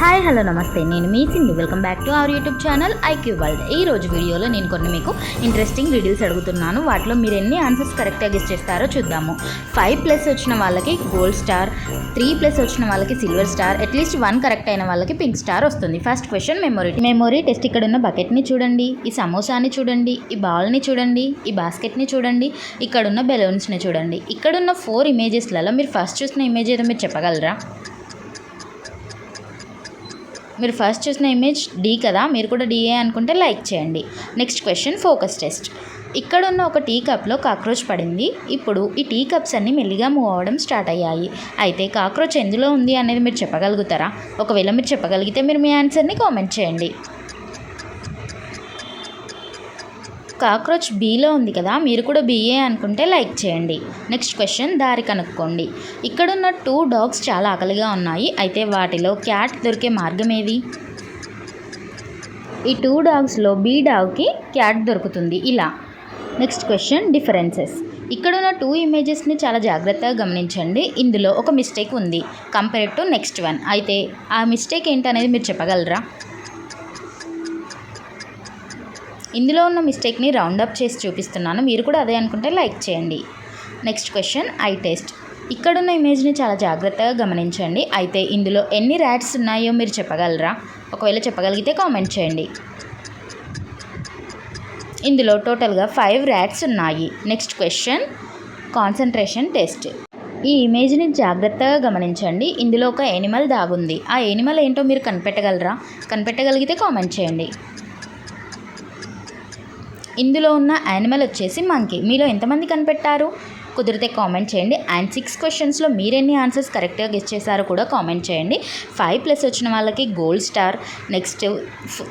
Hi hello నమస్తే. నేను మీ Sindhu. Welcome back to our YouTube channel IQ world. ఈ రోజు వీడియోలో నేను కొన్ని మీకు ఇంట్రెస్టింగ్ రిడిల్స్ అడుగుతున్నాను. వాటిలో మీరు ఎన్ని ఆన్సర్స్ కరెక్ట్గా గెస్ట్ చేస్తారో చూద్దాము. ఫైవ్ ప్లస్ వచ్చిన వాళ్ళకి గోల్డ్ స్టార్ త్రీ ప్లస్ వచ్చిన వాళ్ళకి silver star at least one correct అయిన వాళ్ళకి పింక్ స్టార్ వస్తుంది. First question memory. Memory test ఇక్కడ ఉన్న బకెట్ని చూడండి ఈ సమోసాని చూడండి ఈ బాల్ని చూడండి ఈ బాస్కెట్ని చూడండి ఇక్కడున్న బెలూన్స్ని చూడండి. ఇక్కడున్న ఫోర్ ఇమేజెస్లలో మీరు ఫస్ట్ చూసిన ఇమేజ్ ఏదో మీరు చెప్పగలరా? మీరు ఫస్ట్ చూసిన ఇమేజ్ డి కదా మీరు కూడా డిఏ అనుకుంటే లైక్ చేయండి. నెక్స్ట్ క్వశ్చన్ ఫోకస్ టెస్ట్ ఇక్కడ ఉన్న ఒక టీ కప్లో కాక్రోచ్ పడింది. ఇప్పుడు ఈ టీ కప్స్ అన్నీ మెల్లిగా మూవ్ అవ్వడం స్టార్ట్ అయ్యాయి. అయితే కాక్రోచ్ ఎందులో ఉంది అనేది మీరు చెప్పగలుగుతారా? ఒకవేళ మీరు చెప్పగలిగితే మీరు మీ ఆన్సర్ని కామెంట్ చేయండి. కాక్రోచ్ బీలో ఉంది కదా మీరు కూడా బీఏ అనుకుంటే లైక్ చేయండి. నెక్స్ట్ క్వశ్చన్ దారి కనుక్కోండి. ఇక్కడున్న టూ డాగ్స్ చాలా ఆకలిగా ఉన్నాయి అయితే వాటిలో క్యాట్ దొరికే మార్గం ఏది? ఈ టూ డాగ్స్లో బీ డాగ్కి క్యాట్ దొరుకుతుంది ఇలా. Next question differences. ఇక్కడున్న టూ ఇమేజెస్ని చాలా జాగ్రత్తగా గమనించండి ఇందులో ఒక మిస్టేక్ ఉంది కంపేర్ టు నెక్స్ట్ వన్. అయితే ఆ మిస్టేక్ ఏంటనేది మీరు చెప్పగలరా? ఇందులో ఉన్న మిస్టేక్ని రౌండ్ అప్ చేసి చూపిస్తున్నాను. మీరు కూడా అదే అనుకుంటే లైక్ చేయండి. Next question eye test. ఇక్కడున్న ఇమేజ్ని చాలా జాగ్రత్తగా గమనించండి. అయితే ఇందులో ఎన్ని ర్యాట్స్ ఉన్నాయో మీరు చెప్పగలరా? ఒకవేళ చెప్పగలిగితే కామెంట్ చేయండి. ఇందులో టోటల్గా ఫైవ్ ర్యాట్స్ ఉన్నాయి. Next question concentration test. ఈ ఇమేజ్ని జాగ్రత్తగా గమనించండి. ఇందులో ఒక ఎనిమల్ దాగుంది. ఆ ఎనిమల్ ఏంటో మీరు కనిపెట్టగలరా? కనిపెట్టగలిగితే కామెంట్ చేయండి. ఇందులో ఉన్న యానిమల్ వచ్చేసి మంకీ మీలో ఎంతమంది కనిపెట్టారు? కుదిరితే కామెంట్ చేయండి. అండ్ సిక్స్ క్వశ్చన్స్లో మీరెన్ని ఆన్సర్స్ కరెక్ట్గా గెస్ట్ చేశారో కూడా కామెంట్ చేయండి. ఫైవ్ ప్లస్ వచ్చిన వాళ్ళకి gold star next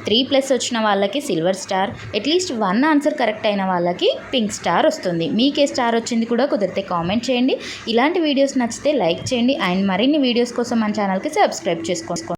three plus వచ్చిన వాళ్ళకి silver star at least one answer correct అయిన వాళ్ళకి పింక్ స్టార్ వస్తుంది. మీకే స్టార్ వచ్చింది కూడా కుదిరితే కామెంట్ చేయండి. ఇలాంటి వీడియోస్ నచ్చితే లైక్ చేయండి. అండ్ మరిన్ని వీడియోస్ కోసం మన ఛానల్కి సబ్స్క్రైబ్ చేసుకోండి.